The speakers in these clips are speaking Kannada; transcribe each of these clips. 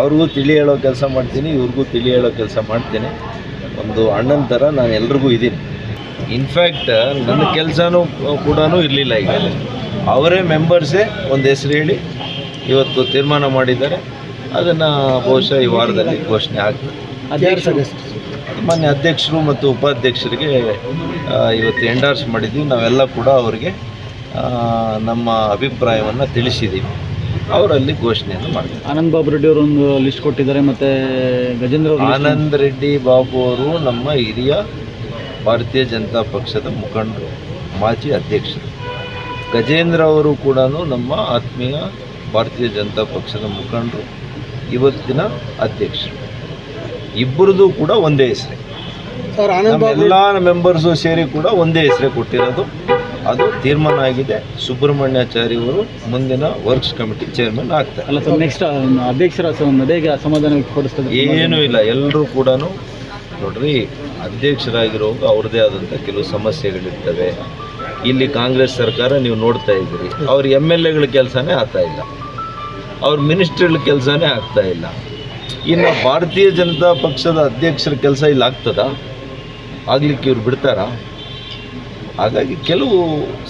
ಅವ್ರಿಗೂ ತಿಳಿ ಹೇಳೋ ಕೆಲಸ ಮಾಡ್ತೀನಿ ಇವ್ರಿಗೂ ತಿಳಿ ಹೇಳೋ ಕೆಲಸ ಮಾಡ್ತೀನಿ. ಒಂದು ಅಣ್ಣನ ಥರ ನಾನು ಎಲ್ರಿಗೂ ಇದ್ದೀನಿ. ಇನ್ಫ್ಯಾಕ್ಟ್ ನನ್ನ ಕೆಲಸನೂ ಕೂಡ ಇರಲಿಲ್ಲ ಈಗ. ಅವರೇ ಮೆಂಬರ್ಸೇ ಒಂದು ಹೆಸರು ಹೇಳಿ ಇವತ್ತು ತೀರ್ಮಾನ ಮಾಡಿದ್ದಾರೆ. ಅದನ್ನು ಬಹುಶಃ ಈ ವಾರದಲ್ಲಿ ಘೋಷಣೆ ಆಗ್ತದೆ. ಮಾನ್ಯ ಅಧ್ಯಕ್ಷರು ಮತ್ತು ಉಪಾಧ್ಯಕ್ಷರಿಗೆ ಇವತ್ತು ಎಂಡಾರ್ಸ್ ಮಾಡಿದ್ವಿ. ನಾವೆಲ್ಲ ಕೂಡ ಅವರಿಗೆ ನಮ್ಮ ಅಭಿಪ್ರಾಯವನ್ನು ತಿಳಿಸಿದ್ದೀವಿ ಅವರಲ್ಲಿ ಘೋಷಣೆಯನ್ನು ಮಾಡ್ತಾರೆ ಆನಂದ್ ಬಾಬು ರೆಡ್ಡಿ ಅವರು ಒಂದು ಲಿಸ್ಟ್ ಕೊಟ್ಟಿದ್ದಾರೆ ಮತ್ತೆ ಗಜೇಂದ್ರ ಅವರು ಆನಂದ್ ರೆಡ್ಡಿ ಬಾಬು ಅವರು ನಮ್ಮ ಹಿರಿಯ ಭಾರತೀಯ ಜನತಾ ಪಕ್ಷದ ಮುಖಂಡರು ಮಾಜಿ ಅಧ್ಯಕ್ಷರು. ಗಜೇಂದ್ರ ಅವರು ಕೂಡ ನಮ್ಮ ಆತ್ಮೀಯ ಭಾರತೀಯ ಜನತಾ ಪಕ್ಷದ ಮುಖಂಡರು ಇವತ್ತಿನ ಅಧ್ಯಕ್ಷರು. ಇಬ್ಬರದು ಕೂಡ ಒಂದೇ ಹೆಸರೇ. ಎಲ್ಲ ಮೆಂಬರ್ಸು ಸೇರಿ ಕೂಡ ಒಂದೇ ಹೆಸರೇ ಕೊಟ್ಟಿರೋದು. ಅದು ತೀರ್ಮಾನ ಆಗಿದೆ. ಸುಬ್ರಹ್ಮಣ್ಯಾಚಾರಿ ಅವರು ಮುಂದಿನ ವರ್ಕ್ಸ್ ಕಮಿಟಿ ಚೇರ್ಮನ್ ಆಗ್ತಾರೆ. ಅಲ್ಲ ಸರ್ ನೆಕ್ಸ್ಟ್ ಅಧ್ಯಕ್ಷರ ಹೇಗೆ ಏನೂ ಇಲ್ಲ. ಎಲ್ಲರೂ ಕೂಡ ನೋಡ್ರಿ ಅಧ್ಯಕ್ಷರಾಗಿರೋವಾಗ ಅವ್ರದ್ದೇ ಆದಂಥ ಕೆಲವು ಸಮಸ್ಯೆಗಳಿರ್ತವೆ. ಇಲ್ಲಿ ಕಾಂಗ್ರೆಸ್ ಸರ್ಕಾರ ನೀವು ನೋಡ್ತಾ ಇದ್ದೀರಿ. ಅವ್ರ ಎಂ ಎಲ್ ಎಗಳ ಕೆಲಸನೇ ಆಗ್ತಾ ಇಲ್ಲ. ಅವ್ರ ಮಿನಿಸ್ಟ್ರಿಗಳ ಕೆಲಸನೇ ಆಗ್ತಾ ಇಲ್ಲ. ಇನ್ನು ಭಾರತೀಯ ಜನತಾ ಪಕ್ಷದ ಅಧ್ಯಕ್ಷರ ಕೆಲಸ ಇಲ್ಲಿ ಆಗ್ತದ? ಆಗ್ಲಿಕ್ಕೆ ಇವ್ರು ಬಿಡ್ತಾರಾ? ಹಾಗಾಗಿ ಕೆಲವು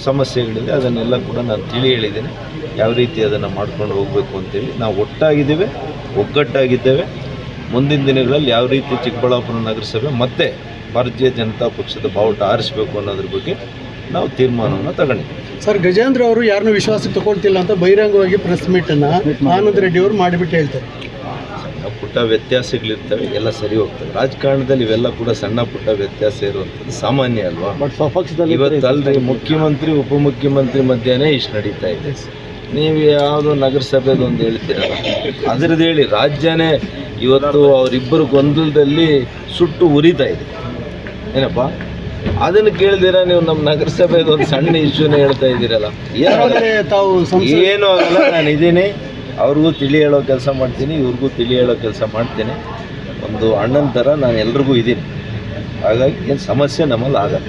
ಸಮಸ್ಯೆಗಳಿದೆ ಅದನ್ನೆಲ್ಲ ಕೂಡ ನಾನು ತಿಳಿ ಹೇಳಿದ್ದೇನೆ ಯಾವ ರೀತಿ ಅದನ್ನು ಮಾಡ್ಕೊಂಡು ಹೋಗಬೇಕು ಅಂತೇಳಿ ನಾವು ಒಟ್ಟಾಗಿದ್ದೇವೆ ಒಗ್ಗಟ್ಟಾಗಿದ್ದೇವೆ. ಮುಂದಿನ ದಿನಗಳಲ್ಲಿ ಯಾವ ರೀತಿ ಚಿಕ್ಕಬಳ್ಳಾಪುರ ನಗರಸಭೆ ಮತ್ತೆ ಭಾರತೀಯ ಜನತಾ ಪಕ್ಷದ ಬಾವುಟ ಆರಿಸಬೇಕು ಅನ್ನೋದ್ರ ಬಗ್ಗೆ ನಾವು ತೀರ್ಮಾನವನ್ನು ತಗೊಂಡಿದ್ದೀವಿ. ಸರ್ ಗಜೇಂದ್ರ ಅವರು ಯಾರನ್ನೂ ವಿಶ್ವಾಸಕ್ಕೆ ತಗೊಳ್ತಿಲ್ಲ ಅಂತ ಬಹಿರಂಗವಾಗಿ ಪ್ರೆಸ್ ಮೀಟನ್ನು ಆನಂದ್ ರೆಡ್ಡಿ ಅವರು ಮಾಡಿಬಿಟ್ಟು ಹೇಳ್ತಾರೆ. ಪುಟ್ಟ ವ್ಯತ್ಯಾಸಗಳಿರ್ತವೆ ಎಲ್ಲ ಸರಿ ಹೋಗ್ತವೆ. ರಾಜಕಾರಣದಲ್ಲಿ ಇವೆಲ್ಲ ಕೂಡ ಸಣ್ಣ ಪುಟ್ಟ ವ್ಯತ್ಯಾಸ ಇರುವಂಥದ್ದು ಸಾಮಾನ್ಯ ಅಲ್ವಾ? ಬಟ್ ಸ್ವಪಕ್ಷದಲ್ಲಿ ಇವತ್ತು ಮುಖ್ಯಮಂತ್ರಿ ಉಪಮುಖ್ಯಮಂತ್ರಿ ಮಧ್ಯೆನೇ ಇಷ್ಟು ನಡೀತಾ ಇದೆ. ನೀವು ಯಾವುದೋ ನಗರಸಭೆದು ಒಂದು ಹೇಳ್ತೀರಲ್ಲ ಅದ್ರದ್ದು ಹೇಳಿ ರಾಜ್ಯನೇ ಇವತ್ತು ಅವರಿಬ್ಬರು ಗೊಂದಲದಲ್ಲಿ ಸುಟ್ಟು ಉರಿತಾ ಇದೆ. ಏನಪ್ಪ? ಅದನ್ನು ಕೇಳಿದಿರ ನೀವು ನಮ್ಮ ನಗರಸಭೆದು ಒಂದು ಸಣ್ಣ ಇಶ್ಯೂನೇ ಹೇಳ್ತಾ ಇದ್ದೀರಲ್ಲ? ಏನೂ ಆಗಲ್ಲ ನಾನು ಇದ್ದೀನಿ ಅವ್ರಿಗೂ ತಿಳಿ ಹೇಳೋ ಕೆಲಸ ಮಾಡ್ತೀನಿ, ಇವ್ರಿಗೂ ತಿಳಿ ಹೇಳೋ ಕೆಲಸ ಮಾಡ್ತೀನಿ. ಒಂದು ಅಣ್ಣನ ಥರ ನಾನು ಎಲ್ರಿಗೂ ಇದ್ದೀನಿ ಹಾಗಾಗಿ ಏನು ಸಮಸ್ಯೆ ನಮ್ಮಲ್ಲಿ ಆಗಲ್ಲ.